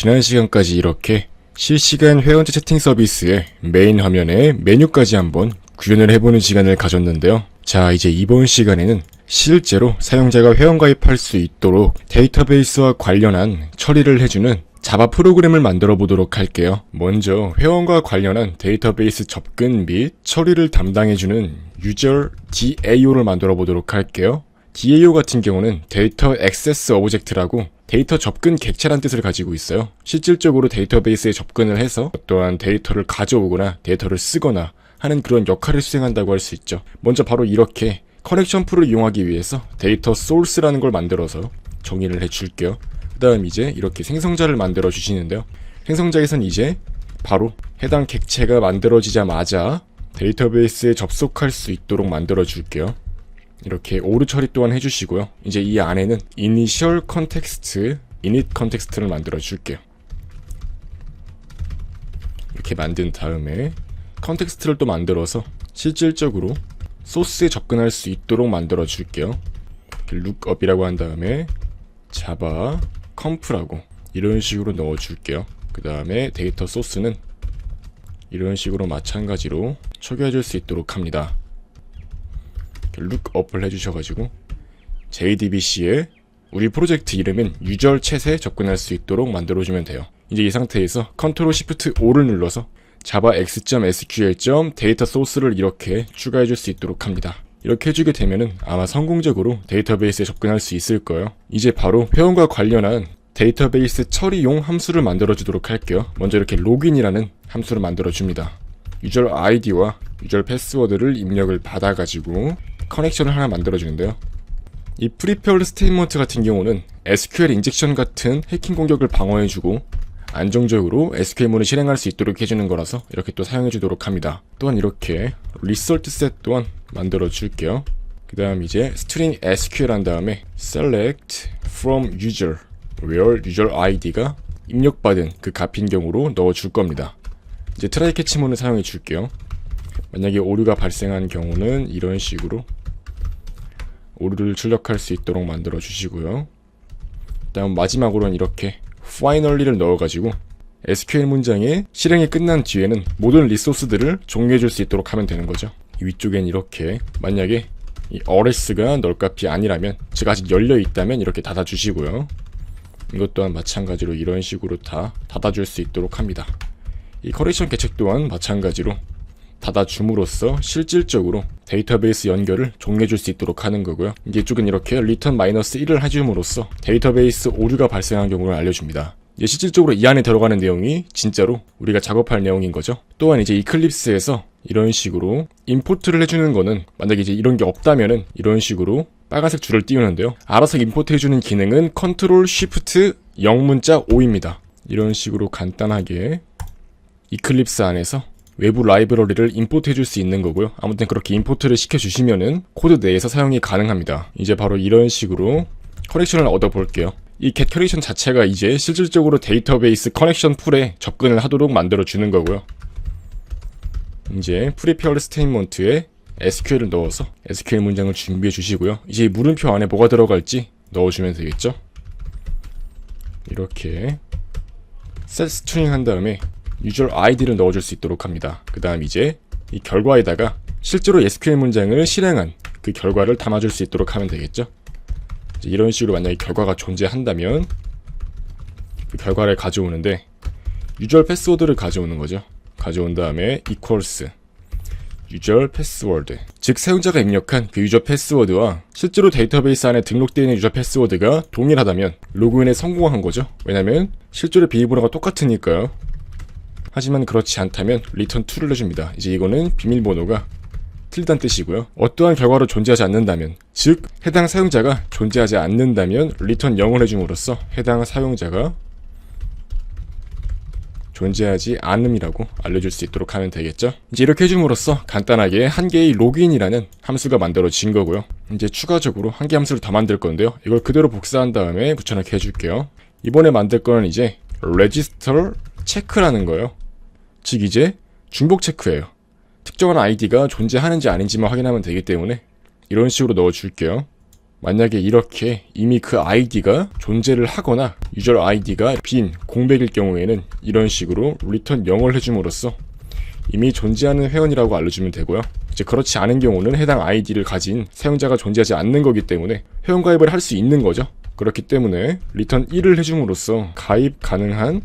지난 시간까지 이렇게 실시간 회원제 채팅 서비스의 메인 화면에 메뉴까지 한번 구현을 해보는 시간을 가졌는데요. 자, 이제 이번 시간에는 실제로 사용자가 회원 가입할 수 있도록 데이터베이스와 관련한 처리를 해주는 자바 프로그램을 만들어 보도록 할게요. 먼저 회원과 관련한 데이터베이스 접근 및 처리를 담당해주는 유저 DAO를 만들어 보도록 할게요. DAO 같은 경우는 데이터 액세스 오브젝트라고 데이터 접근 객체란 뜻을 가지고 있어요. 실질적으로 데이터베이스에 접근을 해서 어떠한 데이터를 가져오거나 데이터를 쓰거나 하는 그런 역할을 수행한다고 할 수 있죠. 먼저 바로 이렇게 커넥션 풀을 이용하기 위해서 데이터 소스라는 걸 만들어서 정의를 해줄게요. 그 다음 이제 이렇게 생성자를 만들어 주시는데요. 생성자에선 이제 바로 해당 객체가 만들어지자마자 데이터베이스에 접속할 수 있도록 만들어 줄게요. 이렇게 오류 처리 또한 해주시고요. 이제 이 안에는 initial context, init context를 만들어 줄게요. 이렇게 만든 다음에 컨텍스트를 또 만들어서 실질적으로 소스에 접근할 수 있도록 만들어 줄게요. 룩업이라고 한 다음에 자바 컴프라고 이런 식으로 넣어 줄게요. 그 다음에 데이터 소스는 이런 식으로 마찬가지로 초기화 줄 수 있도록 합니다. 룩업을 해주셔가지고 JDBC에 우리 프로젝트 이름인 유저 챗에 접근할 수 있도록 만들어주면 돼요. 이제 이 상태에서 컨트롤 시프트 O를 눌러서 자바 x.sql. 데이터 소스를 이렇게 추가해 줄 수 있도록 합니다. 이렇게 해주게 되면은 아마 성공적으로 데이터베이스에 접근할 수 있을 거예요. 이제 바로 회원과 관련한 데이터베이스 처리용 함수를 만들어 주도록 할게요. 먼저 이렇게 로그인이라는 함수를 만들어 줍니다. 유저 아이디와 유저 패스워드를 입력을 받아가지고 커넥션을 하나 만들어 주는데요. 이 프리페어드 스테이먼트 같은 경우는 SQL 인젝션 같은 해킹 공격을 방어해주고 안정적으로 SQL문을 실행할 수 있도록 해주는 거라서 이렇게 또 사용해주도록 합니다. 또한 이렇게 result set 또한 만들어 줄게요. 그 다음 이제 string SQL 한 다음에 select from user where user ID가 입력받은 그 값인 경우로 넣어 줄 겁니다. 이제 트라이 캐치문을 사용해 줄게요. 만약에 오류가 발생한 경우는 이런 식으로 오류를 출력할 수 있도록 만들어 주시고요. 다음 마지막으로는 이렇게 finally를 넣어가지고 SQL 문장의 실행이 끝난 뒤에는 모든 리소스들을 종료해 줄 수 있도록 하면 되는 거죠. 이 위쪽엔 이렇게 만약에 이 RS가 널값이 아니라면 즉 아직 열려 있다면 이렇게 닫아 주시고요. 이것 또한 마찬가지로 이런 식으로 다 닫아줄 수 있도록 합니다. 이 커렉션 계책 또한 마찬가지로 닫아줌으로써 실질적으로 데이터베이스 연결을 종료해줄 수 있도록 하는 거고요. 이쪽은 이렇게 return 마이너스 1을 해줌으로써 데이터베이스 오류가 발생한 경우를 알려줍니다. 이제 실질적으로 이 안에 들어가는 내용이 진짜로 우리가 작업할 내용인 거죠. 또한 이제 이클립스에서 이런 식으로 임포트를 해주는 거는 만약에 이제 이런 게 없다면은 이런 식으로 빨간색 줄을 띄우는데요. 알아서 임포트 해주는 기능은 컨트롤 쉬프트 0문자 5입니다. 이런 식으로 간단하게 이클립스 안에서 외부 라이브러리를 임포트 해줄 수 있는 거고요. 아무튼 그렇게 임포트를 시켜주시면은 코드 내에서 사용이 가능합니다. 이제 바로 이런 식으로 커넥션을 얻어볼게요. 이 get 커넥션 자체가 이제 실질적으로 데이터베이스 커넥션 풀에 접근을 하도록 만들어주는 거고요. 이제 프리페어드 스테이먼트에 SQL을 넣어서 SQL 문장을 준비해 주시고요. 이제 이 물음표 안에 뭐가 들어갈지 넣어주면 되겠죠? 이렇게 set string 한 다음에 유저 아이디를 넣어줄 수 있도록 합니다. 그 다음 이제 이 결과에다가 실제로 SQL 문장을 실행한 그 결과를 담아줄 수 있도록 하면 되겠죠. 이런 식으로 만약에 결과가 존재한다면 그 결과를 가져오는데 유저 패스워드를 가져오는 거죠. 가져온 다음에 equals 유저 패스워드 즉 사용자가 입력한 그 유저 패스워드와 실제로 데이터베이스 안에 등록되어 있는 유저 패스워드가 동일하다면 로그인에 성공한 거죠. 왜냐면 실제로 비밀번호가 똑같으니까요. 하지만 그렇지 않다면 return 2를 해줍니다. 이제 이거는 비밀번호가 틀리다는 뜻이고요. 어떠한 결과로 존재하지 않는다면, 즉 해당 사용자가 존재하지 않는다면 return 0을 해줌으로써 해당 사용자가 존재하지 않음이라고 알려줄 수 있도록 하면 되겠죠. 이제 이렇게 해줌으로써 간단하게 한 개의 로그인이라는 함수가 만들어진 거고요. 이제 추가적으로 한 개 함수를 더 만들 건데요. 이걸 그대로 복사한 다음에 붙여넣기 해줄게요. 이번에 만들 거는 이제 register 체크라는 거예요. 즉 이제 중복 체크예요. 특정한 아이디가 존재하는지 아닌지만 확인하면 되기 때문에 이런 식으로 넣어줄게요. 만약에 이렇게 이미 그 아이디가 존재를 하거나 유저 아이디가 빈 공백일 경우에는 이런 식으로 리턴 0을 해줌으로써 이미 존재하는 회원이라고 알려주면 되고요. 이제 그렇지 않은 경우는 해당 아이디를 가진 사용자가 존재하지 않는 거기 때문에 회원 가입을 할 수 있는 거죠. 그렇기 때문에 리턴 1을 해줌으로써 가입 가능한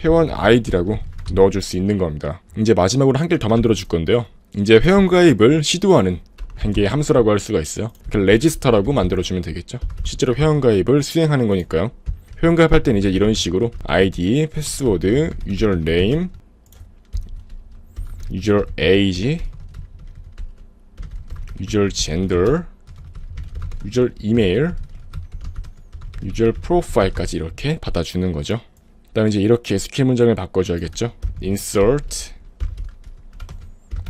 회원 아이디라고 넣어줄 수 있는 겁니다. 이제 마지막으로 한 개를 더 만들어 줄 건데요. 이제 회원 가입을 시도하는 한 개의 함수라고 할 수가 있어요. 그 레지스터라고 만들어주면 되겠죠. 실제로 회원 가입을 수행하는 거니까요. 회원 가입할 때는 이제 이런 식으로 아이디, 패스워드, 유저 네임, 유저 에이지, 유저 젠더, 유저 이메일, 유저 프로파일까지 이렇게 받아주는 거죠. 그다음에 이제 이렇게 스킬 문장을 바꿔줘야겠죠. Insert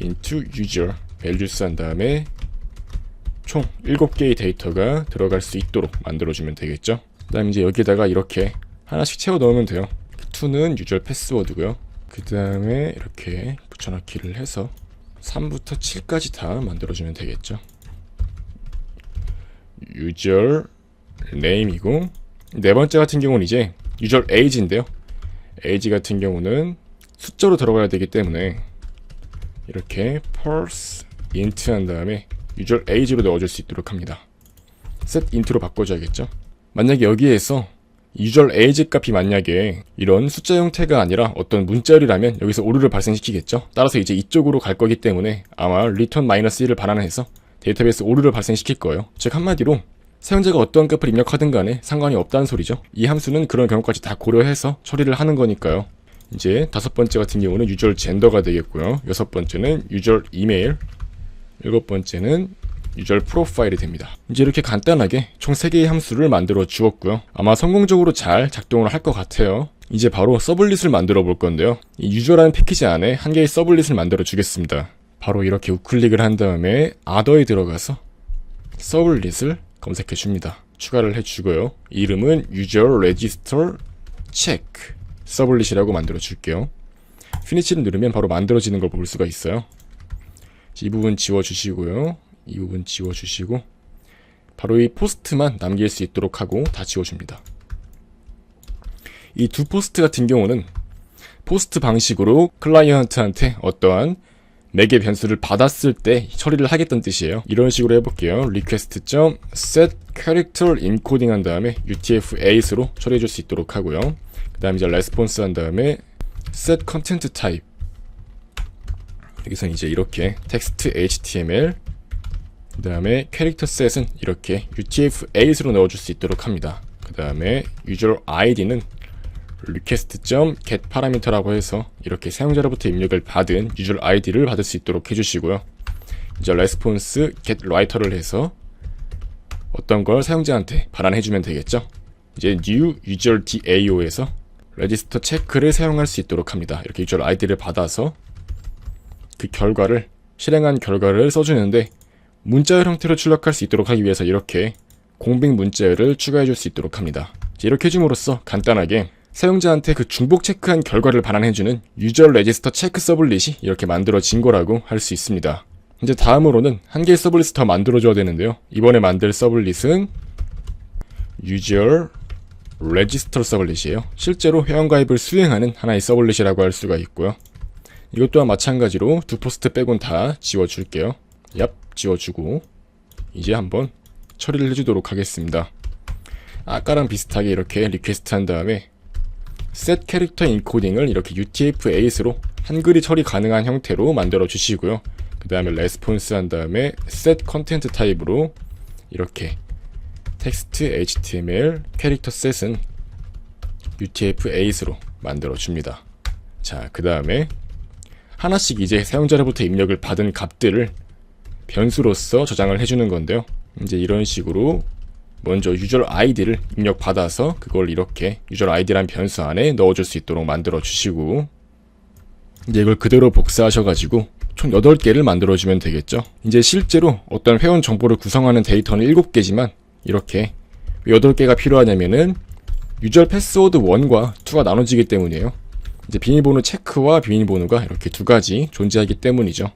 into user values 한 다음에 총 7개의 데이터가 들어갈 수 있도록 만들어주면 되겠죠. 그 다음에 이제 여기에다가 이렇게 하나씩 채워 넣으면 돼요. 2는 유저 패스워드고요. 그 다음에 이렇게 붙여넣기를 해서 3부터 7까지 다 만들어주면 되겠죠. 유저 네임이고 네 번째 같은 경우는 이제 유저 에이지인데요. 에이지 같은 경우는 숫자로 들어가야 되기 때문에 이렇게 pulse int 한 다음에 유저 에이지로 넣어줄 수 있도록 합니다. set int로 바꿔줘야겠죠. 만약에 여기에서 유저 에이지 값이 만약에 이런 숫자 형태가 아니라 어떤 문자열이라면 여기서 오류를 발생시키겠죠. 따라서 이제 이쪽으로 갈 거기 때문에 아마 return 마이너스 1을 반환해서 데이터베이스 오류를 발생시킬 거예요. 즉 한마디로 사용자가 어떠한 값을 입력하든 간에 상관이 없다는 소리죠. 이 함수는 그런 경우까지 다 고려해서 처리를 하는 거니까요. 이제 다섯 번째 같은 경우는 유저 젠더가 되겠고요. 여섯 번째는 유저 이메일, 일곱 번째는 유저 프로파일이 됩니다. 이제 이렇게 간단하게 총 3개의 함수를 만들어 주었고요. 아마 성공적으로 잘 작동을 할 것 같아요. 이제 바로 서블릿을 만들어 볼 건데요. 이 유저라는 패키지 안에 한 개의 서블릿을 만들어 주겠습니다. 바로 이렇게 우클릭을 한 다음에 아더에 들어가서 서블릿을 검색해 줍니다. 추가를 해 주고요. 이름은 user register check 서블릿이라고 만들어 줄게요. 피니치를 누르면 바로 만들어지는 걸 볼 수가 있어요. 이 부분 지워 주시고요. 이 부분 지워 주시고 바로 이 포스트만 남길 수 있도록 하고 다 지워 줍니다. 이 두 포스트 같은 경우는 포스트 방식으로 클라이언트한테 어떠한 매개 변수를 받았을 때 처리를 하겠다는 뜻이에요. 이런 식으로 해볼게요. request.set character encoding 한 다음에 utf-8로 처리해 줄 수 있도록 하고요. 그 다음에 이제 response 한 다음에 set content type 여기서 이제 이렇게 text html 그 다음에 캐릭터 셋은 이렇게 utf-8으로 넣어줄 수 있도록 합니다. 그 다음에 user id는 request.get parameter라고 해서 이렇게 사용자로부터 입력을 받은 user id를 받을 수 있도록 해주시고요. 이제 response get writer를 해서 어떤 걸 사용자한테 반환해주면 되겠죠. 이제 new user DAO에서 register 체크를 사용할 수 있도록 합니다. 이렇게 user id를 받아서 그 결과를 실행한 결과를 써주는데 문자열 형태로 출력할 수 있도록 하기 위해서 이렇게 공백 문자열을 추가해 줄 수 있도록 합니다. 이렇게 해줌으로써 간단하게 사용자한테 그 중복 체크한 결과를 반환해주는 유저 레지스터 체크 서블릿이 이렇게 만들어진 거라고 할 수 있습니다. 이제 다음으로는 한 개의 서블릿을 더 만들어줘야 되는데요. 이번에 만들 서블릿은 유저 레지스터 서블릿이에요. 실제로 회원가입을 수행하는 하나의 서블릿이라고 할 수가 있고요. 이것 또한 마찬가지로 두 포스트 빼곤 다 지워줄게요. 얍, 지워주고 이제 한번 처리를 해주도록 하겠습니다. 아까랑 비슷하게 이렇게 리퀘스트 한 다음에 set 캐릭터 인코딩을 이렇게 UTF-8으로 한글이 처리 가능한 형태로 만들어 주시고요. 그 다음에 레스폰스 한 다음에 set 컨텐트 타입으로 이렇게 텍스트 HTML 캐릭터 셋은 UTF-8으로 만들어 줍니다. 자, 그 다음에 하나씩 이제 사용자로부터 입력을 받은 값들을 변수로서 저장을 해주는 건데요. 이제 이런 식으로 먼저 유저 아이디를 입력받아서 그걸 이렇게 유저 아이디란 변수 안에 넣어줄 수 있도록 만들어 주시고 이제 이걸 그대로 복사하셔가지고 총 8개를 만들어주면 되겠죠. 이제 실제로 어떤 회원 정보를 구성하는 데이터는 7개지만 이렇게 왜 8개가 필요하냐면은 유저 패스워드 1과 2가 나눠지기 때문이에요. 이제 비밀번호 체크와 비밀번호가 이렇게 두 가지 존재하기 때문이죠.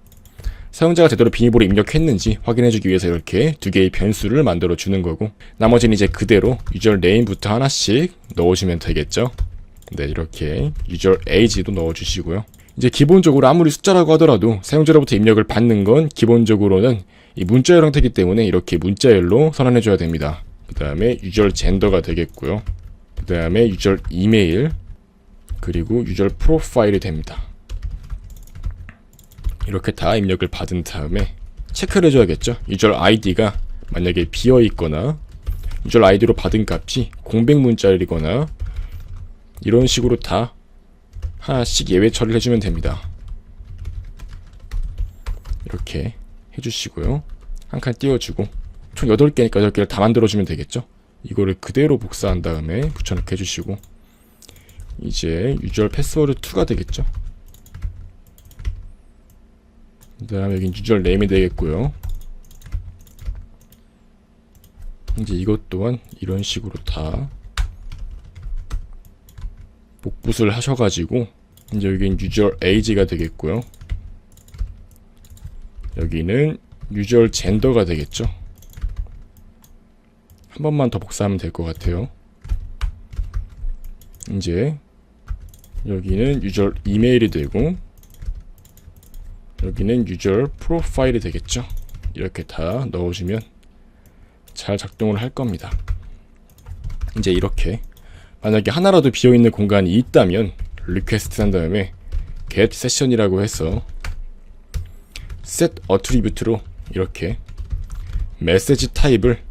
사용자가 제대로 비밀번호 입력했는지 확인해주기 위해서 이렇게 두 개의 변수를 만들어 주는 거고 나머지는 이제 그대로 유저 네임부터 하나씩 넣으시면 되겠죠. 네 이렇게 유저 에이지도 넣어주시고요. 이제 기본적으로 아무리 숫자라고 하더라도 사용자로부터 입력을 받는 건 기본적으로는 이 문자열 형태이기 때문에 이렇게 문자열로 선언해줘야 됩니다. 그 다음에 유저 젠더가 되겠고요. 그 다음에 유저 이메일 그리고 유저 프로파일이 됩니다. 이렇게 다 입력을 받은 다음에 체크를 해줘야겠죠. 유저 아이디가 만약에 비어 있거나 유저 아이디로 받은 값이 공백 문자열이거나 이런 식으로 다 하나씩 예외 처리를 해주면 됩니다. 이렇게 해주시고요. 한 칸 띄워주고 총 8개니까 8개를 다 만들어주면 되겠죠. 이거를 그대로 복사한 다음에 붙여넣기 해주시고 이제 유저 패스워드 2가 되겠죠. 그 다음에 여긴 유저 네임이 되겠고요. 이제 이것 또한 이런 식으로 다 복붙을 하셔가지고 이제 여긴 유저 에이지가 되겠고요. 여기는 유저 젠더가 되겠죠. 한 번만 더 복사하면 될 것 같아요. 이제 여기는 유저 이메일이 되고 여기는 유저 프로파일이 되겠죠. 이렇게 다 넣어주면 잘 작동을 할 겁니다. 이제 이렇게 만약에 하나라도 비어있는 공간이 있다면 리퀘스트 한 다음에 get session이라고 해서 set attribute로 이렇게 메시지 타입을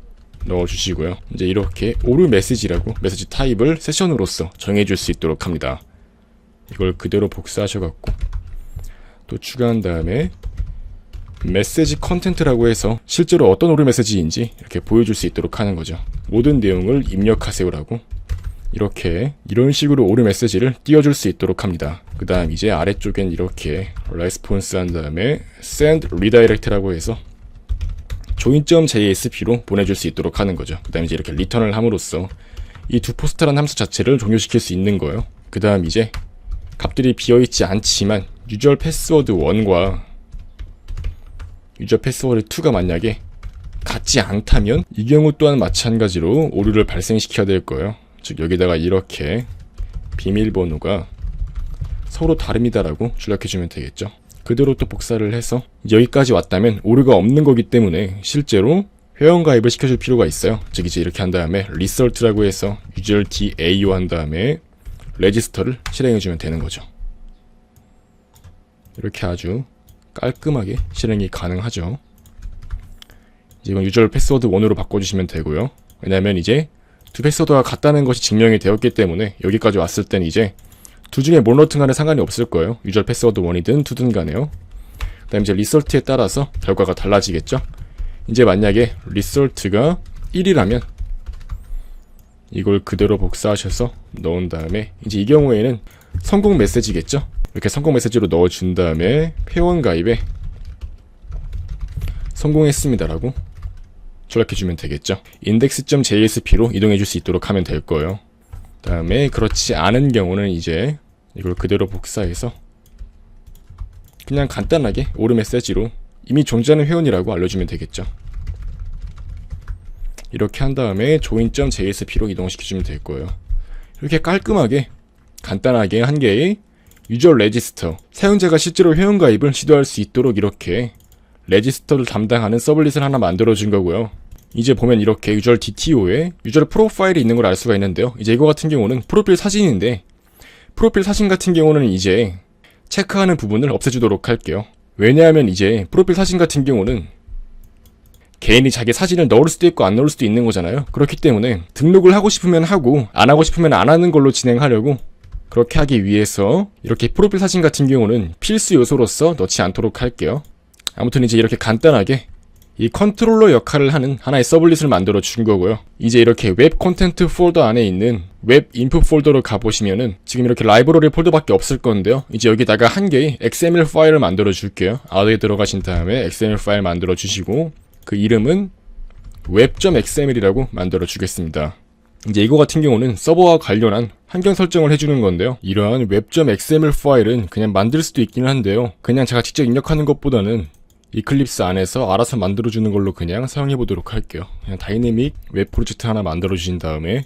넣어주시고요. 이제 이렇게 오류 메시지라고 메시지 타입을 세션으로서 정해줄 수 있도록 합니다. 이걸 그대로 복사하셔갖고 또 추가한 다음에 메시지 컨텐트라고 해서 실제로 어떤 오류 메시지인지 이렇게 보여줄 수 있도록 하는 거죠. 모든 내용을 입력하세요라고 이렇게 이런 식으로 오류 메시지를 띄워줄 수 있도록 합니다. 그 다음 이제 아래쪽엔 이렇게 레스폰스 한 다음에 send redirect라고 해서 join.jsp로 보내줄 수 있도록 하는 거죠. 그 다음 이제 이렇게 리턴을 함으로써 이 두 포스트란 함수 자체를 종료시킬 수 있는 거예요. 그 다음 이제 값들이 비어있지 않지만 유저 패스워드 1과 유저 패스워드 2가 만약에 같지 않다면 이 경우 또한 마찬가지로 오류를 발생시켜야 될 거예요. 즉 여기다가 이렇게 비밀번호가 서로 다릅니다라고 출력해주면 되겠죠. 그대로 또 복사를 해서 여기까지 왔다면 오류가 없는 거기 때문에 실제로 회원 가입을 시켜줄 필요가 있어요. 즉 이제 이렇게 한 다음에 result라고 해서 user DAO 한 다음에 레지스터를 실행해주면 되는 거죠. 이렇게 아주 깔끔하게 실행이 가능하죠. 이제 이건 유저 패스워드 1으로 바꿔주시면 되고요. 왜냐면 이제 두 패스워드가 같다는 것이 증명이 되었기 때문에 여기까지 왔을 땐 이제 두 중에 뭘 넣든 간에 상관이 없을 거예요. 유저 패스워드 1이든 2든 간에요. 그 다음에 이제 리설트에 따라서 결과가 달라지겠죠. 이제 만약에 리설트가 1이라면 이걸 그대로 복사하셔서 넣은 다음에 이제 이 경우에는 성공 메시지겠죠. 이렇게 성공 메시지로 넣어준 다음에 회원 가입에 성공했습니다라고 출력해주면 되겠죠. index.jsp로 이동해줄 수 있도록 하면 될 거예요. 다음에 그렇지 않은 경우는 이제 이걸 그대로 복사해서 그냥 간단하게 오르 메시지로 이미 존재하는 회원이라고 알려주면 되겠죠. 이렇게 한 다음에 join.jsp로 이동시켜주면 될 거예요. 이렇게 깔끔하게 간단하게 한 개의 유저 레지스터 사용자가 실제로 회원 가입을 시도할 수 있도록 이렇게 레지스터를 담당하는 서블릿을 하나 만들어 준 거고요. 이제 보면 이렇게 유저 DTO에 유저 프로파일이 있는 걸 알 수가 있는데요. 이제 이거 같은 경우는 프로필 사진인데 프로필 사진 같은 경우는 이제 체크하는 부분을 없애주도록 할게요. 왜냐하면 이제 프로필 사진 같은 경우는 개인이 자기 사진을 넣을 수도 있고 안 넣을 수도 있는 거잖아요. 그렇기 때문에 등록을 하고 싶으면 하고 안 하고 싶으면 안 하는 걸로 진행하려고 그렇게 하기 위해서 이렇게 프로필 사진 같은 경우는 필수 요소로서 넣지 않도록 할게요. 아무튼 이제 이렇게 간단하게 이 컨트롤러 역할을 하는 하나의 서블릿을 만들어 준 거고요. 이제 이렇게 웹 콘텐트 폴더 안에 있는 웹 인풋 폴더로 가보시면은 지금 이렇게 라이브러리 폴더밖에 없을 건데요. 이제 여기다가 한 개의 XML 파일을 만들어 줄게요. 아드에 들어가신 다음에 XML 파일 만들어 주시고 그 이름은 web.xml이라고 만들어 주겠습니다. 이제 이거 같은 경우는 서버와 관련한 환경 설정을 해주는 건데요. 이러한 web.xml 파일은 그냥 만들 수도 있긴 한데요. 그냥 제가 직접 입력하는 것보다는 이클립스 안에서 알아서 만들어주는 걸로 그냥 사용해 보도록 할게요. 그냥 다이내믹 웹 프로젝트 하나 만들어 주신 다음에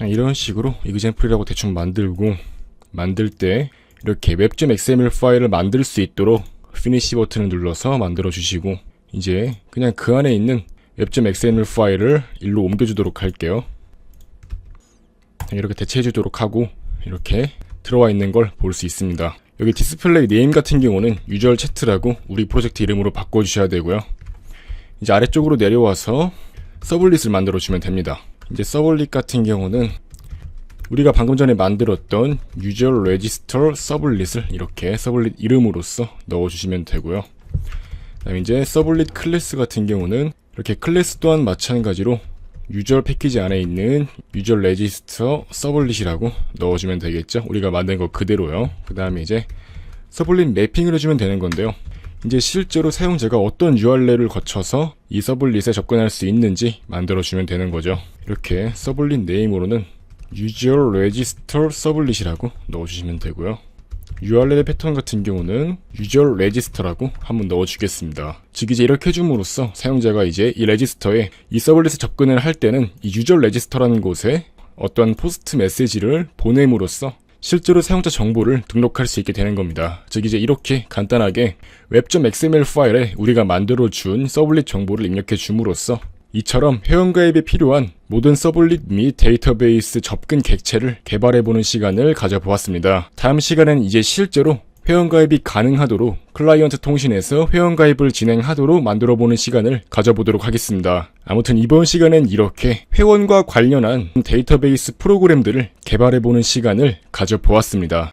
이런 식으로 이그젠플이라고 대충 만들고 만들 때 이렇게 web.xml 파일을 만들 수 있도록 피니시 버튼을 눌러서 만들어 주시고 이제 그냥 그 안에 있는 web.xml 파일을 일로 옮겨 주도록 할게요. 이렇게 대체해 주도록 하고 이렇게 들어와 있는 걸 볼 수 있습니다. 여기 디스플레이 네임 같은 경우는 유저 채트라고 우리 프로젝트 이름으로 바꿔주셔야 되고요. 이제 아래쪽으로 내려와서 서블릿을 만들어 주면 됩니다. 이제 서블릿 같은 경우는 우리가 방금 전에 만들었던 유저 레지스터 서블릿을 이렇게 서블릿 이름으로써 넣어주시면 되고요. 그다음 이제 서블릿 클래스 같은 경우는 이렇게 클래스 또한 마찬가지로 유저 패키지 안에 있는 유저 레지스터 서블릿이라고 넣어주면 되겠죠. 우리가 만든 거 그대로요. 그 다음에 이제 서블릿 매핑을 해주면 되는 건데요. 이제 실제로 사용자가 어떤 URL을 거쳐서 이 서블릿에 접근할 수 있는지 만들어주면 되는 거죠. 이렇게 서블릿 네임으로는 유저 레지스터 서블릿이라고 넣어주시면 되고요. URL의 패턴 같은 경우는 유저 레지스터라고 한번 넣어주겠습니다. 즉 이제 이렇게 해줌으로써 사용자가 이제 이 레지스터에 이 서블릿에 접근을 할 때는 이 유저 레지스터라는 곳에 어떤 포스트 메시지를 보냄으로써 실제로 사용자 정보를 등록할 수 있게 되는 겁니다. 즉 이제 이렇게 간단하게 web.xml 파일에 우리가 만들어 준 서블릿 정보를 입력해 줌으로써 이처럼 회원가입에 필요한 모든 서블릿 및 데이터베이스 접근 객체를 개발해보는 시간을 가져보았습니다. 다음 시간엔 이제 실제로 회원가입이 가능하도록 클라이언트 통신에서 회원가입을 진행하도록 만들어보는 시간을 가져보도록 하겠습니다. 아무튼 이번 시간엔 이렇게 회원과 관련한 데이터베이스 프로그램들을 개발해보는 시간을 가져보았습니다.